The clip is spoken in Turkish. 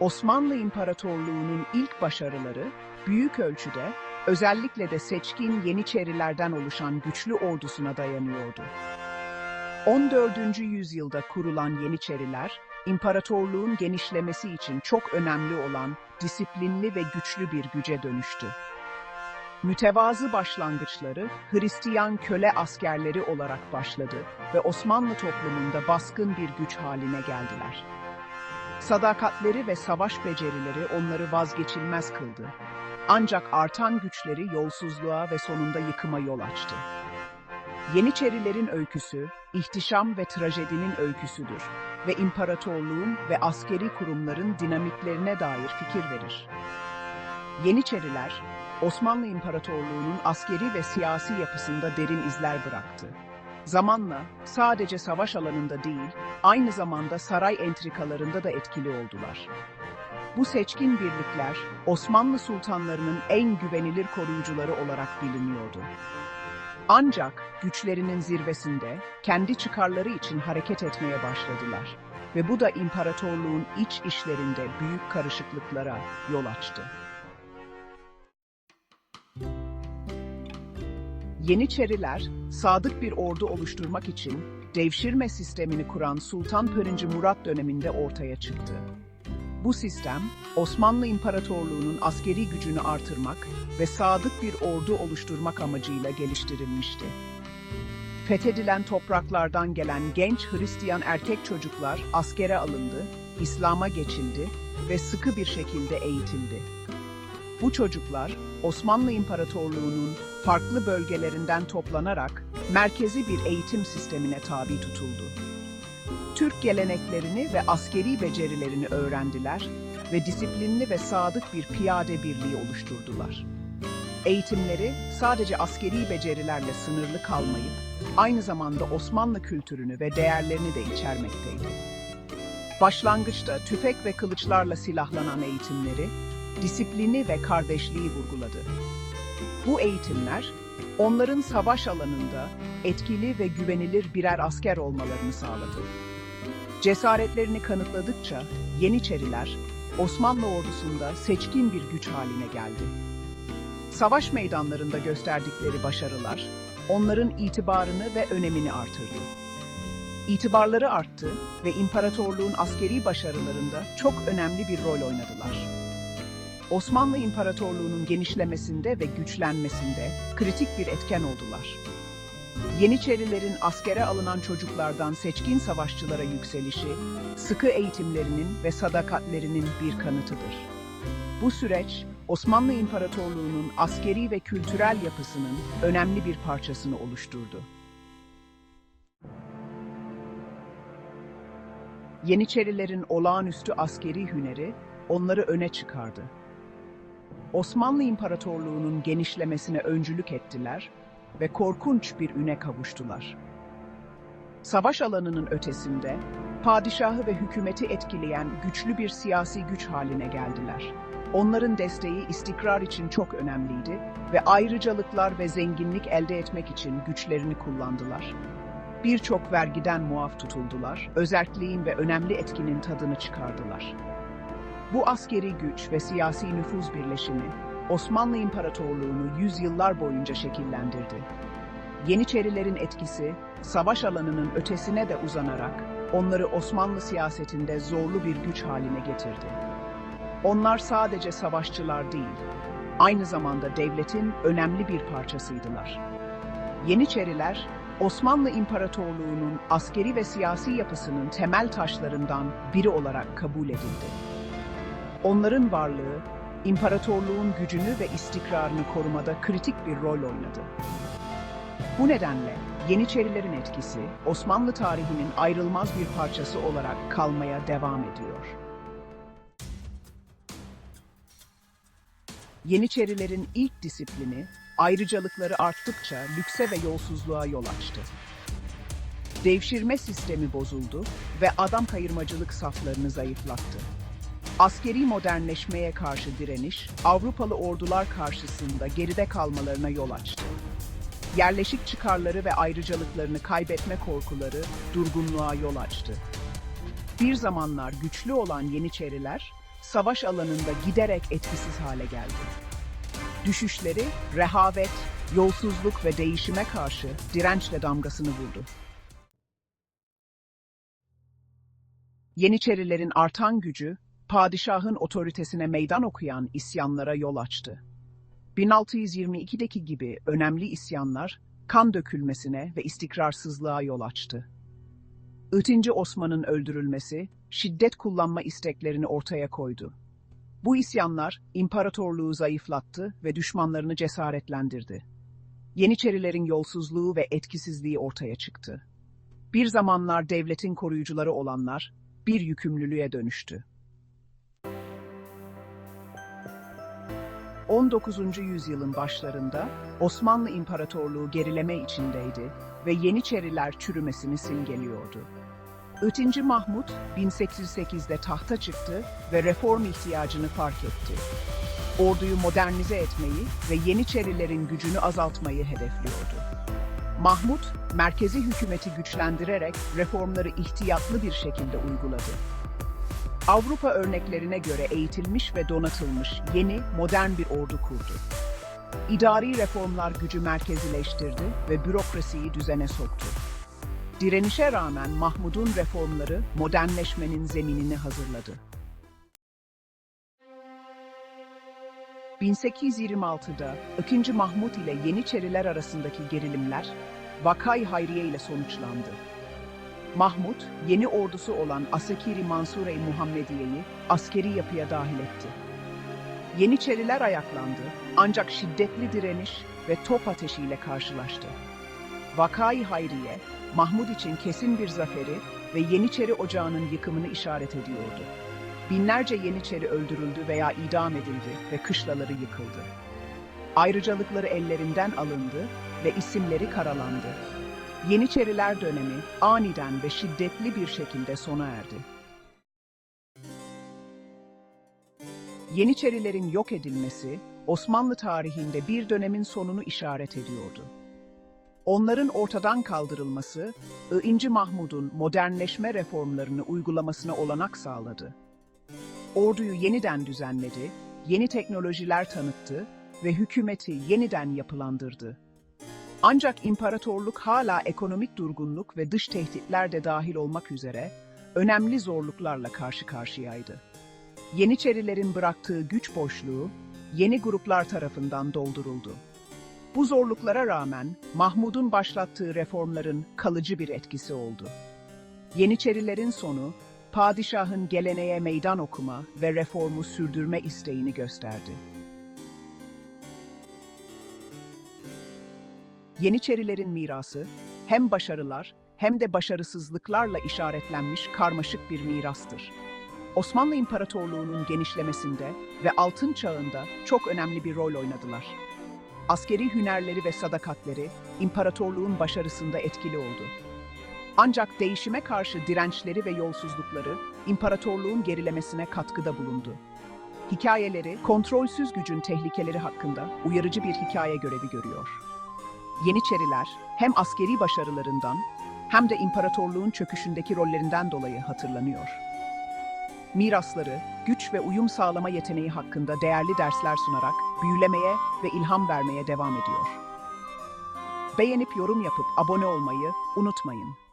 Osmanlı İmparatorluğu'nun ilk başarıları büyük ölçüde özellikle de seçkin Yeniçerilerden oluşan güçlü ordusuna dayanıyordu. 14. yüzyılda kurulan Yeniçeriler, imparatorluğun genişlemesi için çok önemli olan disiplinli ve güçlü bir güce dönüştü. Mütevazı başlangıçları Hristiyan köle askerleri olarak başladı ve Osmanlı toplumunda baskın bir güç haline geldiler. Sadakatleri ve savaş becerileri onları vazgeçilmez kıldı. Ancak artan güçleri yolsuzluğa ve sonunda yıkıma yol açtı. Yeniçerilerin öyküsü, ihtişam ve trajedinin öyküsüdür ve imparatorluğun ve askeri kurumların dinamiklerine dair fikir verir. Yeniçeriler, Osmanlı İmparatorluğu'nun askeri ve siyasi yapısında derin izler bıraktı. Zamanla sadece savaş alanında değil, aynı zamanda saray entrikalarında da etkili oldular. Bu seçkin birlikler, Osmanlı sultanlarının en güvenilir koruyucuları olarak biliniyordu. Ancak güçlerinin zirvesinde kendi çıkarları için hareket etmeye başladılar ve bu da imparatorluğun iç işlerinde büyük karışıklıklara yol açtı. Yeniçeriler, sadık bir ordu oluşturmak için devşirme sistemini kuran Sultan 1. Murat döneminde ortaya çıktı. Bu sistem, Osmanlı İmparatorluğu'nun askeri gücünü artırmak ve sadık bir ordu oluşturmak amacıyla geliştirilmişti. Fethedilen topraklardan gelen genç Hristiyan erkek çocuklar askere alındı, İslam'a geçildi ve sıkı bir şekilde eğitildi. Bu çocuklar Osmanlı İmparatorluğu'nun farklı bölgelerinden toplanarak merkezi bir eğitim sistemine tabi tutuldu. Türk geleneklerini ve askeri becerilerini öğrendiler ve disiplinli ve sadık bir piyade birliği oluşturdular. Eğitimleri sadece askeri becerilerle sınırlı kalmayıp aynı zamanda Osmanlı kültürünü ve değerlerini de içermekteydi. Başlangıçta tüfek ve kılıçlarla silahlanan eğitimleri, disiplini ve kardeşliği vurguladı. Bu eğitimler, onların savaş alanında etkili ve güvenilir birer asker olmalarını sağladı. Cesaretlerini kanıtladıkça Yeniçeriler, Osmanlı ordusunda seçkin bir güç haline geldi. Savaş meydanlarında gösterdikleri başarılar, onların itibarını ve önemini artırdı. İtibarları arttı ve imparatorluğun askeri başarılarında çok önemli bir rol oynadılar. Osmanlı İmparatorluğu'nun genişlemesinde ve güçlenmesinde kritik bir etken oldular. Yeniçerilerin askere alınan çocuklardan seçkin savaşçılara yükselişi, sıkı eğitimlerinin ve sadakatlerinin bir kanıtıdır. Bu süreç, Osmanlı İmparatorluğu'nun askeri ve kültürel yapısının önemli bir parçasını oluşturdu. Yeniçerilerin olağanüstü askeri hüneri onları öne çıkardı. Osmanlı İmparatorluğu'nun genişlemesine öncülük ettiler ve korkunç bir üne kavuştular. Savaş alanının ötesinde padişahı ve hükümeti etkileyen güçlü bir siyasi güç haline geldiler. Onların desteği istikrar için çok önemliydi ve ayrıcalıklar ve zenginlik elde etmek için güçlerini kullandılar. Birçok vergiden muaf tutuldular, özerkliğin ve önemli etkinin tadını çıkardılar. Bu askeri güç ve siyasi nüfuz birleşimi Osmanlı İmparatorluğu'nu yüzyıllar boyunca şekillendirdi. Yeniçerilerin etkisi savaş alanının ötesine de uzanarak onları Osmanlı siyasetinde zorlu bir güç haline getirdi. Onlar sadece savaşçılar değil, aynı zamanda devletin önemli bir parçasıydılar. Yeniçeriler, Osmanlı İmparatorluğu'nun askeri ve siyasi yapısının temel taşlarından biri olarak kabul edildi. Onların varlığı, imparatorluğun gücünü ve istikrarını korumada kritik bir rol oynadı. Bu nedenle Yeniçerilerin etkisi Osmanlı tarihinin ayrılmaz bir parçası olarak kalmaya devam ediyor. Yeniçerilerin ilk disiplini, ayrıcalıkları arttıkça lükse ve yolsuzluğa yol açtı. Devşirme sistemi bozuldu ve adam kayırmacılık saflarını zayıflattı. Askeri modernleşmeye karşı direniş, Avrupalı ordular karşısında geride kalmalarına yol açtı. Yerleşik çıkarları ve ayrıcalıklarını kaybetme korkuları durgunluğa yol açtı. Bir zamanlar güçlü olan Yeniçeriler, savaş alanında giderek etkisiz hale geldi. Düşüşleri, rehavet, yolsuzluk ve değişime karşı dirençle damgasını vurdu. Yeniçerilerin artan gücü, padişahın otoritesine meydan okuyan isyanlara yol açtı. 1622'deki gibi önemli isyanlar, kan dökülmesine ve istikrarsızlığa yol açtı. I. Osman'ın öldürülmesi, şiddet kullanma isteklerini ortaya koydu. Bu isyanlar, imparatorluğu zayıflattı ve düşmanlarını cesaretlendirdi. Yeniçerilerin yolsuzluğu ve etkisizliği ortaya çıktı. Bir zamanlar devletin koruyucuları olanlar, bir yükümlülüğe dönüştü. 19. yüzyılın başlarında Osmanlı İmparatorluğu gerileme içindeydi ve Yeniçeriler çürümesini simgeliyordu. 3. Mahmut 1808'de tahta çıktı ve reform ihtiyacını fark etti. Orduyu modernize etmeyi ve Yeniçerilerin gücünü azaltmayı hedefliyordu. Mahmut, merkezi hükümeti güçlendirerek reformları ihtiyatlı bir şekilde uyguladı. Avrupa örneklerine göre eğitilmiş ve donatılmış yeni, modern bir ordu kurdu. İdari reformlar gücü merkezileştirdi ve bürokrasiyi düzene soktu. Direnişe rağmen Mahmud'un reformları modernleşmenin zeminini hazırladı. 1826'da 2. Mahmut ile Yeniçeriler arasındaki gerilimler Vakay Hayriye ile sonuçlandı. Mahmut, yeni ordusu olan Asakiri Mansure-i Muhammediye'yi askeri yapıya dahil etti. Yeniçeriler ayaklandı ancak şiddetli direniş ve top ateşiyle karşılaştı. Vakay Hayriye, Mahmud için kesin bir zaferi ve Yeniçeri Ocağı'nın yıkımını işaret ediyordu. Binlerce Yeniçeri öldürüldü veya idam edildi ve kışlaları yıkıldı. Ayrıcalıkları ellerinden alındı ve isimleri karalandı. Yeniçeriler dönemi aniden ve şiddetli bir şekilde sona erdi. Yeniçerilerin yok edilmesi Osmanlı tarihinde bir dönemin sonunu işaret ediyordu. Onların ortadan kaldırılması, I. Mahmud'un modernleşme reformlarını uygulamasına olanak sağladı. Orduyu yeniden düzenledi, yeni teknolojiler tanıttı ve hükümeti yeniden yapılandırdı. Ancak imparatorluk hala ekonomik durgunluk ve dış tehditler de dahil olmak üzere önemli zorluklarla karşı karşıyaydı. Yeniçerilerin bıraktığı güç boşluğu yeni gruplar tarafından dolduruldu. Bu zorluklara rağmen Mahmud'un başlattığı reformların kalıcı bir etkisi oldu. Yeniçerilerin sonu, padişahın geleneğe meydan okuma ve reformu sürdürme isteğini gösterdi. Yeniçerilerin mirası hem başarılar hem de başarısızlıklarla işaretlenmiş karmaşık bir mirastır. Osmanlı İmparatorluğu'nun genişlemesinde ve altın çağında çok önemli bir rol oynadılar. Askeri hünerleri ve sadakatleri imparatorluğun başarısında etkili oldu. Ancak değişime karşı dirençleri ve yolsuzlukları imparatorluğun gerilemesine katkıda bulundu. Hikayeleri kontrolsüz gücün tehlikeleri hakkında uyarıcı bir hikaye görevi görüyor. Yeniçeriler hem askeri başarılarından hem de imparatorluğun çöküşündeki rollerinden dolayı hatırlanıyor. Mirasları, güç ve uyum sağlama yeteneği hakkında değerli dersler sunarak büyülemeye ve ilham vermeye devam ediyor. Beğenip yorum yapıp abone olmayı unutmayın.